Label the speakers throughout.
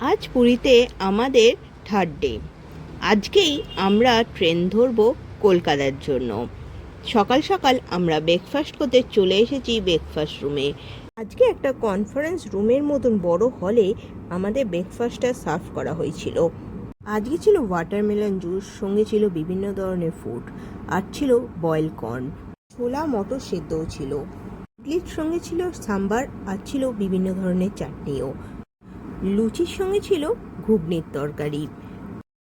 Speaker 1: আজ পুরীতে আমাদের থার্ড ডে আজকেই আমরা ট্রেন ধরবো কলকাতার জন্য। সকাল সকাল আমরা ব্রেকফাস্ট করতে চলে এসেছি ব্রেকফাস্ট রুমে আজকে একটা কনফারেন্স রুমের মতন বড় হলে আমাদের ব্রেকফাস্টটা সার্ভ করা হয়েছিল। আজকে ছিল ওয়াটারমেলন জুস সঙ্গে ছিল বিভিন্ন ধরনের ফুড আর ছিল বয়েল কর্ন ছোলা মটর সেদ্ধও ছিল। ইডলির সঙ্গে ছিল সাম্বার, আর ছিল বিভিন্ন ধরনের চাটনিও। লুচির সঙ্গে ছিল ঘুগনির তরকারি।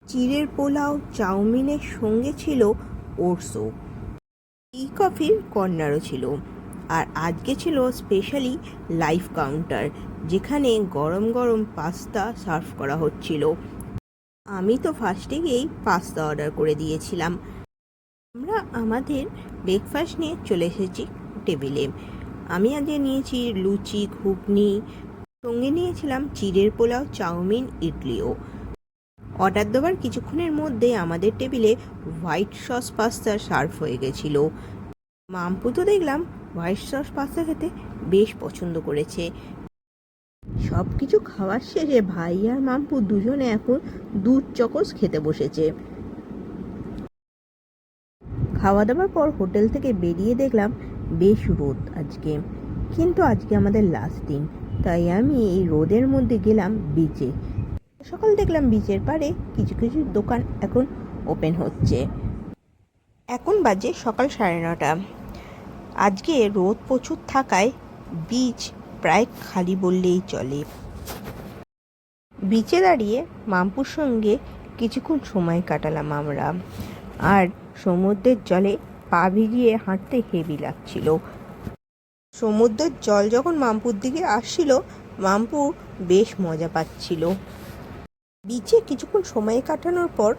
Speaker 1: চিড়ের পোলাও, চাউমিনের সঙ্গে ছিল ওটসও। টি কফির কর্নারও ছিল। আর আজকে ছিল স্পেশালি লাইফ কাউন্টার যেখানে গরম গরম পাস্তা সার্ভ করা হচ্ছিল। আমি তো ফার্স্টে গিয়েই পাস্তা অর্ডার করে দিয়েছিলাম। আমরা আমাদের ব্রেকফাস্ট নিয়ে চলে এসেছি টেবিলে আমি আজকে নিয়েছি লুচি, ঘুগনি সঙ্গে নিয়েছিলাম চিড়ের পোলাও, চাউমিন, ইডলিও। অর্ডার দেওয়ার কিছুক্ষণের মধ্যে আমাদের টেবিলে হোয়াইট সস পাস্তা সার্ভ হয়ে গেছিল। মাম্পু তো দেখলাম হোয়াইট সস পাস্তা খেতে বেশ পছন্দ করেছে। সব কিছু খাওয়ার শেষে ভাই আর মাম্পু দুজনে এখন দুধ চকস খেতে বসেছে। খাওয়া দাওয়ার পর হোটেল থেকে বেরিয়ে দেখলাম, বেশ রোদ আজকে। কিন্তু আজকে আমাদের লাস্ট দিন। তাই আমি এই রোদের মধ্যে গেলাম বিচে সকাল দেখলাম বিচের পাড়ে কিছু কিছু দোকান এখন ওপেন হচ্ছে। এখন বাজে সকাল সাড়ে নটা। আজকে রোদ প্রচুর থাকায় বিচ প্রায় খালি বললেই চলে। বিচে দাঁড়িয়ে মাম্পুর সঙ্গে কিছুক্ষণ সময় কাটালাম আমরা। আর সমুদ্রের জলে পা ভিজিয়ে হাঁটতে হেভি লাগছিল। সমুদ্রের জল যখন মামপুর দিকে আসছিল মামপু বেশ মজা পাচ্ছিল। বিচে কিছুক্ষণ সময় কাটানোর পর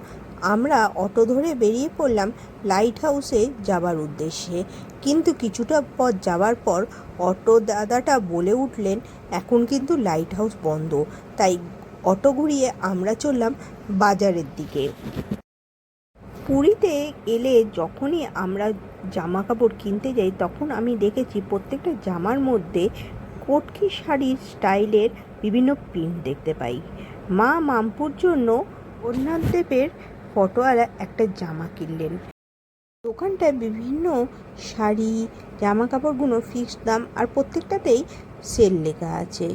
Speaker 1: আমরা অটো ধরে বেরিয়ে পড়লাম লাইট হাউসে যাবার উদ্দেশ্যে। কিন্তু কিছুটা পথ যাওয়ার পর অটো দাদাটা বলে উঠলেন, এখন কিন্তু লাইট হাউস বন্ধ। তাই অটো ঘুরিয়ে আমরা চললাম বাজারের দিকে। পুরীতে এলে যখনই আমরা জামা কাপড় কিনতে যাই, তখন আমি দেখেছি প্রত্যেকটা জামার মধ্যে কটকি শাড়ির স্টাইলের বিভিন্ন প্রিন্ট দেখতে পাই। মা মামপুর জন্য দেবের ফটোওয়ালা একটা জামা কিনলেন। দোকানটায় বিভিন্ন শাড়ি জামা কাপড়গুলো ফিক্সড দাম আর প্রত্যেকটাতেই সেল লেখা আছে।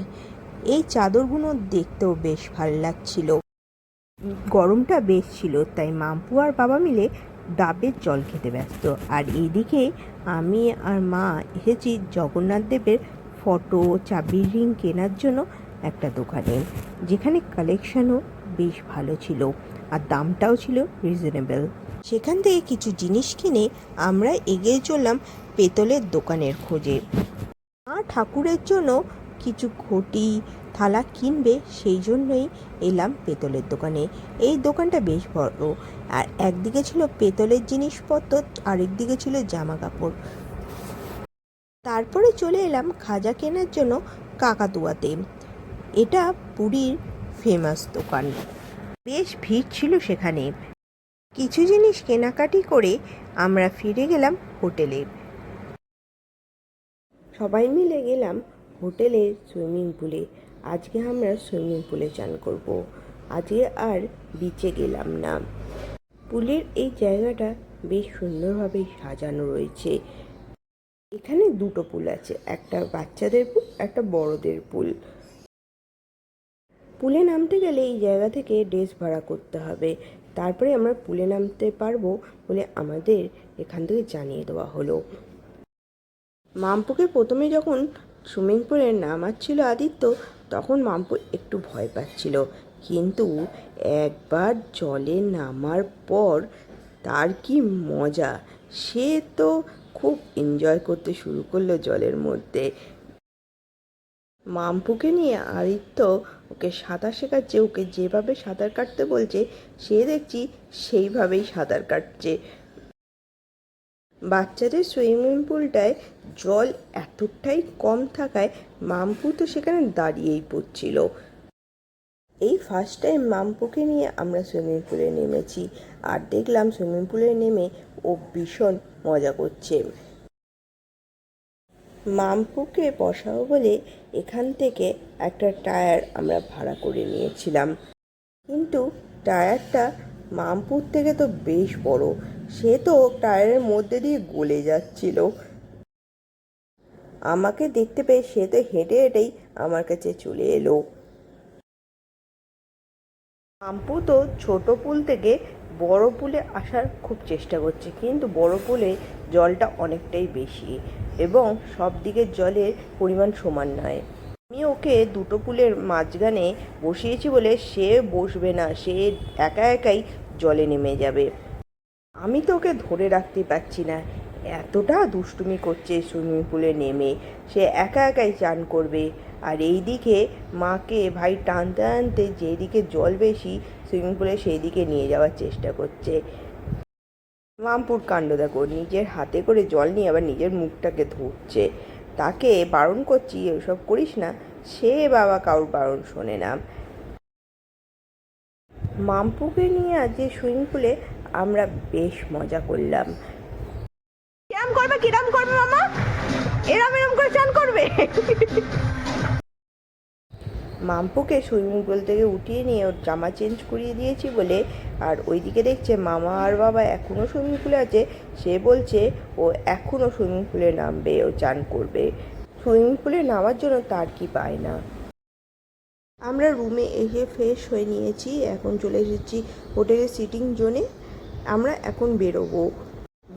Speaker 1: এই চাদরগুলো দেখতেও বেশ ভালো লাগছিল। গরমটা বেশ ছিল, তাই মাম্পু আর বাবা মিলে ডাবের জল খেতে ব্যস্ত। আর এইদিকে আমি আর মা এসেছি জগন্নাথ দেবের ফটো চাবির রিং কেনার জন্য একটা দোকানে, যেখানে কালেকশনও বেশ ভালো ছিল আর দামটাও ছিল রিজনেবল সেখান থেকে কিছু জিনিস কিনে আমরা এগিয়ে চললাম পেতলের দোকানের খোঁজে। মা ঠাকুরের জন্য কিছু ঘটি থালা কিনবে, সেই জন্যই এলাম পেতলের দোকানে। এই দোকানটা বেশ বড়। আর একদিকে ছিল পেতলের জিনিসপত্র, আরেকদিকে ছিল জামা কাপড় তারপরে চলে এলাম খাজা কেনার জন্য কাকাতুয়াতে। এটা পুরীর ফেমাস দোকান। বেশ ভিড় ছিল সেখানে। কিছু জিনিস কেনাকাটি করে আমরা ফিরে গেলাম হোটেলে। সবাই মিলে গেলাম হোটেলের সুইমিং পুলে। আজকে আমরা সুইমিং পুলে চান করব। আজকে আর বিচে গেলাম না। পুলের এই জায়গাটা বেশ সুন্দরভাবে সাজানো রয়েছে। এখানে দুটো পুল আছে, একটা বাচ্চাদের পুল, একটা বড়দের পুল। পুলে নামতে গেলে এই জায়গা থেকে ড্রেস ভাড়া করতে হবে। তারপরে আমরা পুলে নামতে পারব বলে আমাদের এখান থেকে জানিয়ে দেওয়া হলো। মাম্পুকে প্রথমে যখন সুইমিং পুলে নামাচ্ছিল আদিত্য তখন মাম্পু একটু ভয় পাচ্ছিল। কিন্তু একবার জলে নামার পর তার কি মজা। সে তো খুব এনজয় করতে শুরু করল জলের মধ্যে। মাম্পুকে নিয়ে আদিত্য ওকে সাঁতার শেখাচ্ছে, ওকে যেভাবে সাঁতার কাটতে বলছে, সে দেখছি সেইভাবেই সাঁতার কাটছে। বাচ্চাদের সুইমিং পুলটায় জল এতটাই কম থাকায় মাম্পু তো সেখানে দাঁড়িয়েই পড়ছিল। এই ফার্স্ট টাইম মাম্পুকে নিয়ে আমরা সুইমিং পুলে নেমেছি আর দেখলাম সুইমিং পুলে নেমে ও ভীষণ মজা করছে। মাম্পুকে বসাবো বলে এখান থেকে একটা টায়ার আমরা ভাড়া করে নিয়েছিলাম। কিন্তু টায়ারটা মামপুর থেকে তো বেশ বড় সে তো টায়ারের মধ্যে দিয়ে গলে যাচ্ছিল। আমাকে দেখতে পেয়ে সে তো হেঁটে হেঁটেই আমার কাছে চলে এলো। মাম্পু তো ছোট পুল থেকে বড় পুলে আসার খুব চেষ্টা করছে, কিন্তু বড় পুলে জলটা অনেকটাই বেশি এবং সব দিকের জলের পরিমাণ সমান নয়। আমি ওকে দুটো পুলের মাঝখানে বসিয়েছি বলে সে বসবে না, সে একা একাই জলে নেমে যাবে। আমি তো ওকে ধরে রাখতে পারছি না। এতটা দুষ্টুমি করছে সুইমিং পুলে নেমে। সে একা একাই চান করবে। আর এই দিকে মাকে ভাই টানতে টানতে যেদিকে জল বেশি, সুইমিং পুলে সেই দিকে নিয়ে যাওয়ার চেষ্টা করছে। মামপুর কাণ্ড দেখো, নিজের হাতে করে জল নিয়ে আবার নিজের মুখটাকে ধুচ্ছে তাকে বারণ করছি ওসব করিস না। সে বাবা কারোর বারণ শোনে না। মামপুকে নিয়ে আজকে সুইমিং পুলে আমরা বেশ মজা করলাম। কিরাম করবে কিরাম করবে মামা? এরম এরম করে চান করবে? মাম্পুকে সুইমিং পুল থেকে উঠিয়ে নিয়ে ওর জামা চেঞ্জ করিয়ে দিয়েছি বলে আর ওইদিকে দেখছে মামা আর বাবা এখনও সুইমিং পুলে আছে। সে বলছে ও এখনও সুইমিং পুলে নামবে ও চান করবে। সুইমিং পুলে নামার জন্য তার কি পায় না। আমরা রুমে এসে ফ্রেশ হয়ে নিয়েছি। এখন চলে এসেছি হোটেলের সিটিং জোনে। আমরা এখন বেরোবো।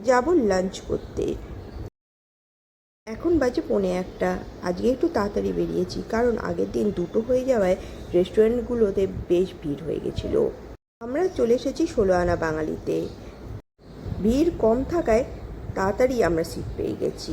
Speaker 1: যাব লাঞ্চ করতে। এখন বাজে পৌনে একটা। আজকে একটু তাড়াতাড়ি বেরিয়েছি, কারণ আগের দিন দুটো হয়ে যাওয়ায় রেস্টুরেন্টগুলোতে বেশ ভিড় হয়ে গেছিল। আমরা চলে এসেছি ষোলো আনা বাঙালিতে। ভিড় কম থাকায় তাড়াতাড়ি আমরা সিট পেয়ে গেছি।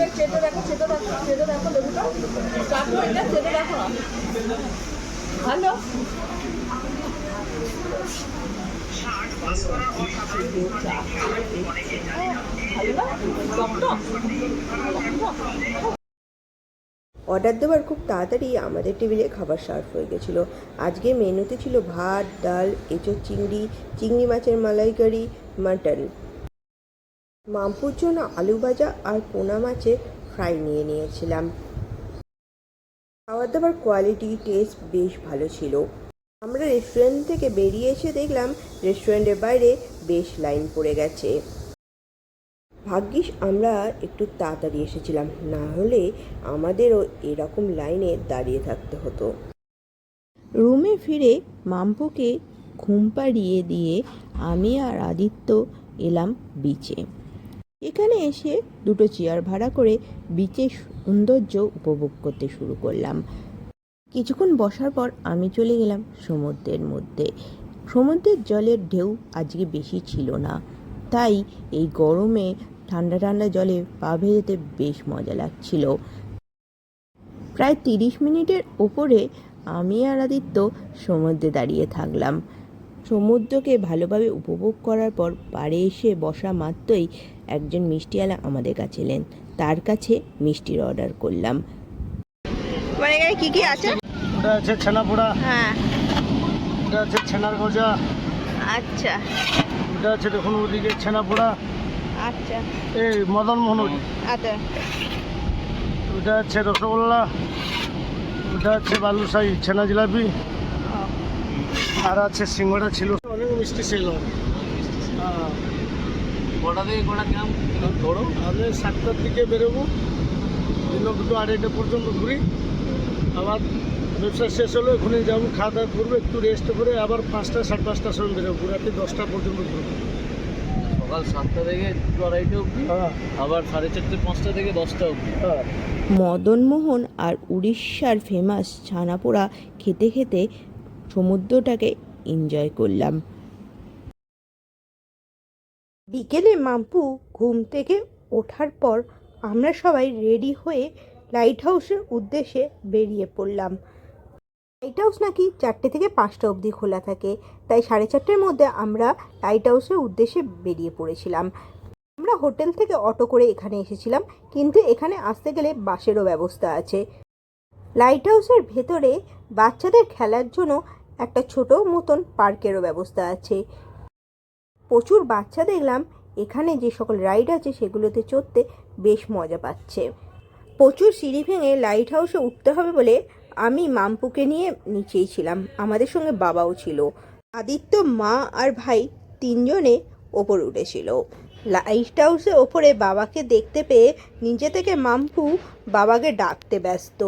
Speaker 1: অর্ডার দেওয়ার খুব তাড়াতাড়ি আমাদের টেবিলে খাবার সার্ভ হয়ে গেছিল। আজকে মেনুতে ছিল ভাত, ডাল, এঁচোড় চিংড়ি চিংড়ি মাছের মালাইকারি, মাটন। মাম্পুর জন্য আলু ভাজা আর পোনা মাছের ফ্রাই নিয়ে নিয়েছিলাম। খাবার দাবার কোয়ালিটি টেস্ট বেশ ভালো ছিল। আমরা রেস্টুরেন্ট থেকে বেরিয়ে এসে দেখলাম রেস্টুরেন্টের বাইরে বেশ লাইন পড়ে গেছে। ভাগ্যিস আমরা একটু তাড়াতাড়ি এসেছিলাম, না হলে আমাদেরও এরকম লাইনে দাঁড়িয়ে থাকতে হতো।
Speaker 2: রুমে ফিরে মাম্পুকে ঘুম পাড়িয়ে দিয়ে আমি আর আদিত্য এলাম বিচে এখানে এসে দুটো চেয়ার ভাড়া করে বিচের সৌন্দর্য উপভোগ করতে শুরু করলাম। কিছুক্ষণ বসার পর আমি চলে গেলাম সমুদ্রের মধ্যে। সমুদ্রের জলের ঢেউ আজকে বেশি ছিল না। তাই এই গরমে ঠান্ডা ঠান্ডা জলে পা ভেজাতে বেশ মজা লাগছিল। প্রায় তিরিশ মিনিটের ওপরে আমি আর আদিত্য সমুদ্রে দাঁড়িয়ে থাকলাম। সমুদ্রকে ভালোভাবে উপভোগ করার পর পাড়ে এসে বসা মাত্রই একজন মিষ্টিওয়ালা আমাদের কাছে এলেন। তার কাছে মিষ্টির অর্ডার করলাম। মানে এখানে কি কি আছে?
Speaker 3: ওটা আছে ছানা পোড়া
Speaker 2: হ্যাঁ।
Speaker 3: ওটা আছে ছানার গজা।
Speaker 2: আচ্ছা।
Speaker 3: ওটা আছে দেখুন ওদিকে ছানা পোড়া
Speaker 2: আচ্ছা।
Speaker 3: এই মদন মোহন
Speaker 2: আচ্ছা।
Speaker 3: ওটা আছে রসগোল্লা। ওটা আছে বালুশাহি ছানা জিলাপি। আর আছে সিঙ্গড়া ছিল। অনেক মিষ্টি ছিল। হ্যাঁ।
Speaker 4: কটা থেকে কটা কিরাম? ধরো
Speaker 3: আমি সাতটার দিকে বেরোবো। দিন দুটো আড়াইটা পর্যন্ত ঘুরি। আবার ব্যবসা শেষ হলে ওখানে যাব খাওয়া দাওয়া করব একটু রেস্ট করে আবার পাঁচটা সাড়ে পাঁচটার সময় বেরোবো রাতে দশটা পর্যন্ত ঘুরবো।
Speaker 4: সকাল সাতটা থেকে দুটো আড়াইটে অবধি
Speaker 3: হ্যাঁ।
Speaker 4: আবার সাড়ে চারটে পাঁচটা থেকে দশটা অবধি।
Speaker 3: হ্যাঁ।
Speaker 2: মদনমোহন আর উড়িষ্যার ফেমাস ছানাপোড়া খেতে খেতে সমুদ্রটাকে এনজয় করলাম।
Speaker 1: বিকেলে মাম্পু ঘুম থেকে ওঠার পর আমরা সবাই রেডি হয়ে লাইট হাউসের উদ্দেশ্যে বেরিয়ে পড়লাম। লাইট হাউস নাকি চারটে থেকে পাঁচটা অবধি খোলা থাকে, তাই সাড়ে চারটের মধ্যে আমরা লাইট হাউসের উদ্দেশ্যে বেরিয়ে পড়েছিলাম। আমরা হোটেল থেকে অটো করে এখানে এসেছিলাম, কিন্তু এখানে আসতে গেলে বাসেরও ব্যবস্থা আছে। লাইট হাউসের ভেতরে বাচ্চাদের খেলার জন্য একটা ছোট মতন পার্কেরও ব্যবস্থা আছে। প্রচুর বাচ্চা দেখলাম, এখানে যে সকল রাইড আছে সেগুলোতে চড়তে বেশ মজা পাচ্ছে। প্রচুর সিঁড়ি ভেঙে লাইট হাউসে উঠতে হবে বলে আমি মাম্পুকে নিয়ে নিচেই ছিলাম। আমাদের সঙ্গে বাবাও ছিল। আদিত্য, মা আর ভাই তিনজনে ওপর উঠেছিল। লাইট হাউসে ওপরে বাবাকে দেখতে পেয়ে নিজে থেকে মাম্পু বাবাকে ডাকতে ব্যস্ত।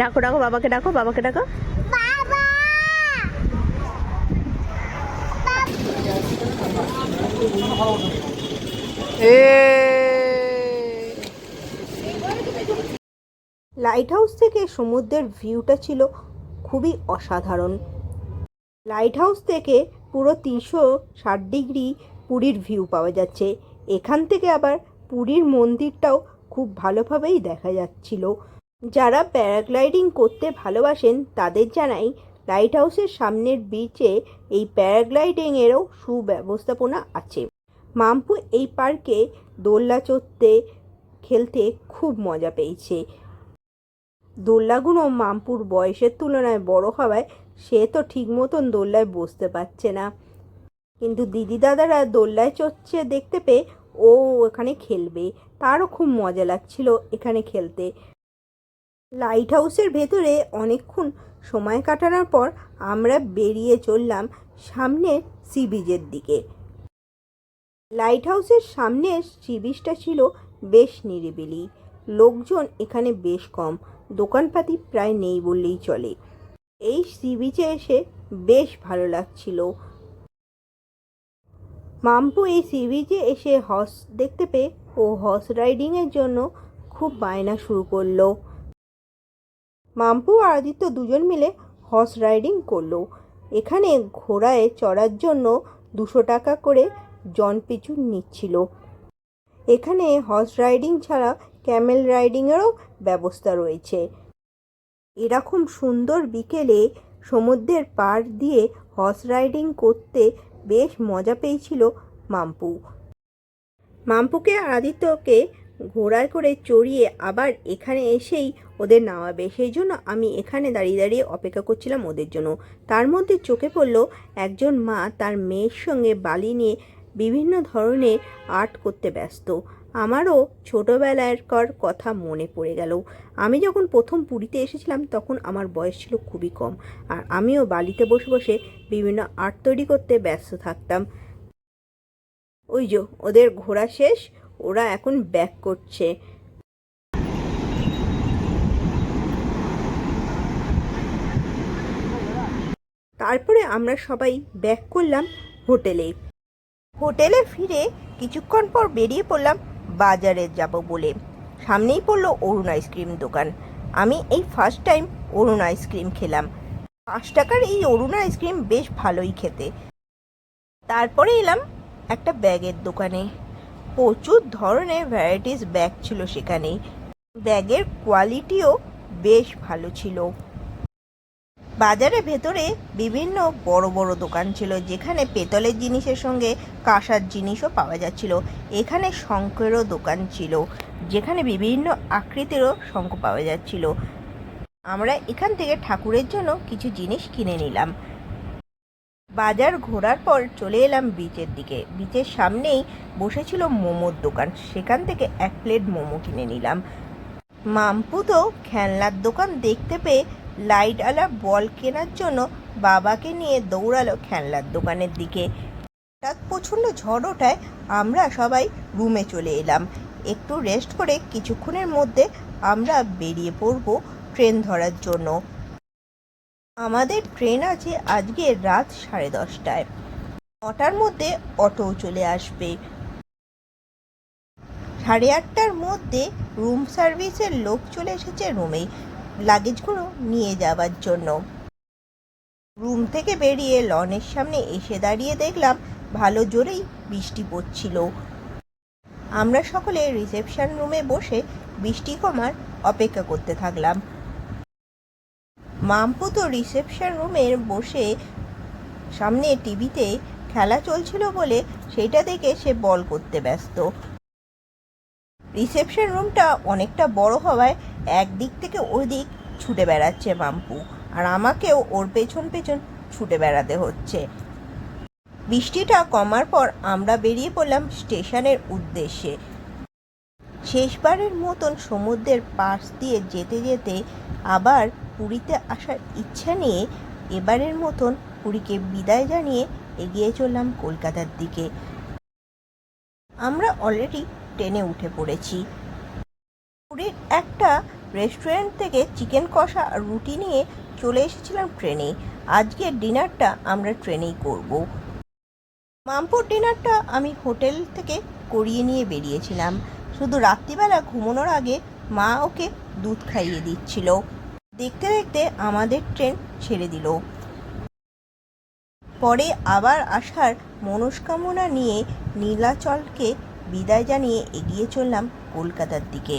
Speaker 1: ডাকো ডাকো বাবাকে ডাকো বাবাকে ডাকো। লাইট হাউস থেকে সমুদ্রের ভিউটা ছিল খুবই অসাধারণ। লাইট হাউস থেকে পুরো তিনশো ষাট ডিগ্রি পুরীর ভিউ পাওয়া যাচ্ছে। এখান থেকে আবার পুরীর মন্দিরটাও খুব ভালোভাবেই দেখা যাচ্ছিল। যারা প্যারাগ্লাইডিং করতে ভালোবাসেন তাদের জানাই লাইট হাউসের সামনের বিচে এই প্যারাগ্লাইডিংয়েরও সুব্যবস্থাপনা আছে। মাম্পু এই পার্কে দোলনা চড়তে, খেলতে খুব মজা পেয়েছে। দোলনাগুলো মামপুর বয়সের তুলনায় বড় হওয়ায় সে তো ঠিক মতন দোলনায় বসতে পারছে না। কিন্তু দিদি দাদারা দোলনায় চড়ছে দেখতে পেয়ে ও এখানে খেলবে। তারও খুব মজা লাগছিল এখানে খেলতে। লাইট হাউসের ভেতরে অনেকক্ষণ সময় কাটানোর পর আমরা বেরিয়ে চললাম সামনের সি বিচের দিকে। লাইট হাউসের সামনের সি বিচটা ছিল বেশ নিরিবিলি। লোকজন এখানে বেশ কম, দোকানপাতি প্রায় নেই বললেই চলে। এই সি বিচে এসে বেশ ভালো লাগছিল। মাম্পু এই সি বিচে এসে হর্স দেখতে পেয়ে ও হর্স রাইডিংয়ের জন্য খুব বায়না শুরু করল। মাম্পু আর আদিত্য দুজন মিলে হর্স রাইডিং করল। এখানে ঘোড়ায় চড়ার জন্য দুশো টাকা করে জন পিছু নিচ্ছিল। এখানে হর্স রাইডিং ছাড়া ক্যামেল রাইডিংয়েরও ব্যবস্থা রয়েছে। এরকম সুন্দর বিকেলে সমুদ্রের পাড় দিয়ে হর্স রাইডিং করতে বেশ মজা পেয়েছিল মাম্পু। মাম্পুকে আদিত্যকে ঘোড়ায় করে চড়িয়ে আবার এখানে এসেই ওদের নামাবে। সেই জন্য আমি এখানে দাঁড়িয়ে দাঁড়িয়ে অপেক্ষা করছিলাম ওদের জন্য। তার মধ্যে চোখে পড়ল একজন মা তার মেয়ের সঙ্গে বালি নিয়ে বিভিন্ন ধরনের আর্ট করতে ব্যস্ত। আমারও ছোটোবেলারকার কথা মনে পড়ে গেল। আমি যখন প্রথম পুরীতে এসেছিলাম তখন আমার বয়স ছিল খুবই কম আর আমিও বালিতে বসে বসে বিভিন্ন আর্ট তৈরি করতে ব্যস্ত থাকতাম। ওই যে ওদের ঘোরা শেষ, ওরা এখন ব্যাক করছে। তারপরে আমরা সবাই ব্যাক করলাম হোটেলে। হোটেলে ফিরে কিছুক্ষণ পর বেরিয়ে পড়লাম বাজারে যাব বলে। সামনেই পড়ল অরুণ আইসক্রিম দোকান। আমি এই ফার্স্ট টাইম অরুণ আইসক্রিম খেলাম। পাঁচ টাকার এই অরুণ আইসক্রিম বেশ ভালোই খেতে। তারপরে এলাম একটা ব্যাগের দোকানে। প্রচুর ধরনের ভ্যারাইটিস ব্যাগ ছিল সেখানে ব্যাগের কোয়ালিটিও বেশ ভালো ছিল। বাজারের ভেতরে বিভিন্ন বড় বড় দোকান ছিল, যেখানে পেতলের জিনিসের সঙ্গে কাঁসার জিনিসও পাওয়া যাচ্ছিল। এখানে শঙ্খেরও দোকান ছিল, যেখানে বিভিন্ন আকৃতিরও শঙ্খ পাওয়া যাচ্ছিল। আমরা এখান থেকে ঠাকুরের জন্য কিছু জিনিস কিনে নিলাম। বাজার ঘোরার পর চলে এলাম বিচের দিকে। বিচের সামনেই বসেছিল মোমোর দোকান, সেখান থেকে এক প্লেট মোমো কিনে নিলাম। মাম্পু তো খেলনার দোকান দেখতে পেয়ে লাইট আলা বল কেনার জন্য বাবাকে নিয়ে দৌড়ালো খেলনার দোকানের দিকে। হঠাৎ প্রচণ্ড ঝড় ওঠায় আমরা সবাই রুমে চলে এলাম। একটু রেস্ট করে কিছুক্ষণের মধ্যে আমরা বেরিয়ে পড়ব ট্রেন ধরার জন্য। আমাদের ট্রেন আছে আজকে রাত সাড়ে দশটায়। নটার মধ্যে অটো চলে আসবে। সাড়ে আটটার মধ্যে রুম সার্ভিসের লোক চলে এসেছে রুমে লাগেজগুলো নিয়ে যাওয়ার জন্য। রুম থেকে বেরিয়ে লনের সামনে এসে দাঁড়িয়ে দেখলাম ভালো জোরেই বৃষ্টি পড়ছিল। আমরা সকলে রিসেপশন রুমে বসে বৃষ্টি কমার অপেক্ষা করতে থাকলাম। মাম্পু তো রিসেপশন রুমে বসে সামনে টিভিতে খেলা চলছিল বলে সেটা দেখে সে বল করতে ব্যস্ত। রিসেপশন রুমটা অনেকটা বড় হওয়ায় একদিক থেকে ওই দিক ছুটে বেড়াচ্ছে মাম্পু আর আমাকেও ওর পেছন পেছন ছুটে বেড়াতে হচ্ছে। বৃষ্টিটা কমার পর আমরা বেরিয়ে পড়লাম স্টেশনের উদ্দেশ্যে। শেষবারের মতন সমুদ্রের পাশ দিয়ে যেতে যেতে আবার পুরীতে আসার ইচ্ছা নিয়ে এবারের মতন পুরীকে বিদায় জানিয়ে এগিয়ে চললাম কলকাতার দিকে। আমরা অলরেডি ট্রেনে উঠে পড়েছি। পুরীর একটা রেস্টুরেন্ট থেকে চিকেন কষা আর রুটি নিয়ে চলে এসেছিলাম ট্রেনে। আজকের ডিনারটা আমরা ট্রেনেই করব। মামপুর ডিনারটা আমি হোটেল থেকে করিয়ে নিয়ে বেরিয়েছিলাম। শুধু রাত্রিবেলা ঘুমানোর আগে মা ওকে দুধ খাইয়ে দিচ্ছিল। দেখতে দেখতে আমাদের ট্রেন ছেড়ে দিল। পরে আবার আসার মনস্কামনা নিয়ে নীলাচলকে বিদায় জানিয়ে এগিয়ে চললাম কলকাতার দিকে।